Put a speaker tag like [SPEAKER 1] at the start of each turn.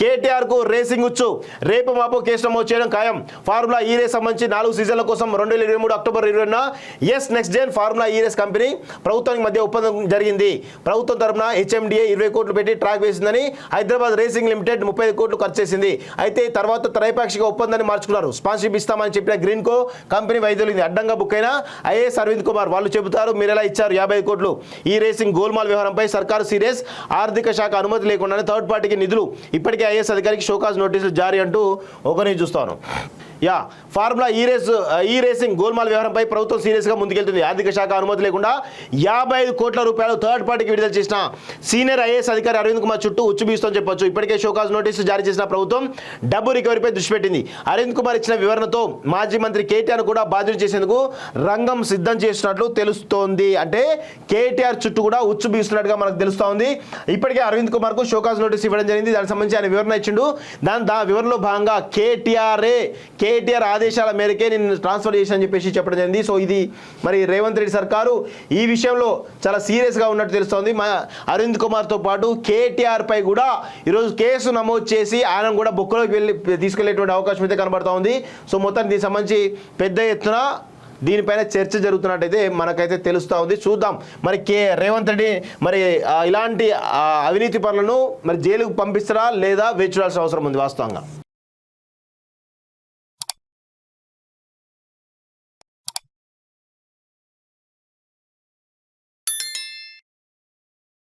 [SPEAKER 1] కేటీఆర్కు racing ఉచ్చు రేపు మాపు కేసు నమోదు చేయడం ఖాయం. ఫార్ములా e ఈ రేస్ సంబంధించి నాలుగు సీజన్ల కోసం రెండు వేల ఇరవై మూడు అక్టోబర్ ఇరవైన Ace Next Gen Formula E race company ప్రభుత్వానికి మధ్య ఒప్పందం జరిగింది. ప్రభుత్వం తరపున హెచ్ఎండిఏ ఇరవై కోట్లు పెట్టి ట్రాక్ వేసిందని హైదరాబాద్ రేసింగ్ లిమిటెడ్ ముప్పై కోట్లు ఖర్చు చేసింది. అయితే తర్వాత త్రైపాక్షిక ఒప్పందాన్ని మార్చుకున్నారు. స్పాన్సర్షిప్ ఇస్తామని చెప్పిన గ్రీన్ కో కంపెనీ వైద్యులు అడ్డంగా బుక్ అయిన ఐఏఎస్ అరవింద్ కుమార్. వాళ్ళు చెబుతారు మీరు ఎలా ఇచ్చారు? యాభై కోట్లు. ఈ రేసింగ్ గోల్మాల్ వ్యవహారంపై సర్కారు సీరియస్ ఆర్థిక శాఖ అనుమతి లేకుండానే థర్డ్ పార్టీకి నిధులు ఇప్పటికే ఐఏఎస్ అధికారికి షోకాజ్ నోటీసులు జారీ అంటూ ఒకరిని చూస్తాను యా ఫార్ములా ఈ రేస్ ఈ రేసింగ్ గోల్మాల్ వ్యవహారంపై ప్రభుత్వం సీరియస్గా ముందుకెళ్తుంది. ఆర్థిక శాఖ అనుమతి లేకుండా యాభై ఐదు కోట్ల రూపాయలు థర్డ్ పార్టీకి విడుదల చేసిన సీనియర్ ఐఏఎస్ అధికారి అరవింద్ కుమార్ చుట్టూ ఉచ్చుబీస్తని చెప్పొచ్చు. ఇప్పటికే షోకాజ్ నోటీసు జారీ చేసిన ప్రభుత్వం డబ్బు రికవరీపై దృష్టి పెట్టింది. అరవింద్ కుమార్ ఇచ్చిన వివరణతో మాజీ మంత్రి కేటీఆర్ కూడా బాధ్యత చేసేందుకు రంగం సిద్ధం చేసినట్లు తెలుస్తోంది. అంటే కేటీఆర్ చుట్టూ కూడా ఉచ్చుబీస్తున్నట్టుగా బీస్తున్నట్టుగా మనకు తెలుస్తోంది ఇప్పటికే అరవింద్ కుమార్కు షోకాజ్ నోటీస్ ఇవ్వడం జరిగింది. దానికి సంబంధించి ఆయన వివరణ ఇచ్చిండు. దాని దా వివరణలో భాగంగా కేటీఆర్ఏ కే కేటీఆర్ ఆదేశాల మేరకే నేను ట్రాన్స్ఫర్ చేశానని చెప్పేసి చెప్పడం జరిగింది. సో ఇది మరి రేవంత్ రెడ్డి సర్కారు ఈ విషయంలో చాలా సీరియస్గా ఉన్నట్టు తెలుస్తోంది. మా అరవింద్ కుమార్తో పాటు కేటీఆర్ పై కూడా ఈరోజు కేసు నమోదు చేసి ఆయన కూడా బుక్కలోకి వెళ్ళి తీసుకెళ్ళేటువంటి అవకాశం అయితే కనబడుతూ ఉంది. సో మొత్తం దీనికి సంబంధించి పెద్ద ఎత్తున దీనిపైన చర్చ జరుగుతున్నట్టయితే మనకైతే తెలుస్తూ ఉంది. చూద్దాం. మరి కే రేవంత్ రెడ్డి మరి ఇలాంటి అవినీతి పనులను మరి జైలుకు పంపిస్తారా లేదా వేచి చూడాల్సిన అవసరం ఉంది వాస్తవంగా?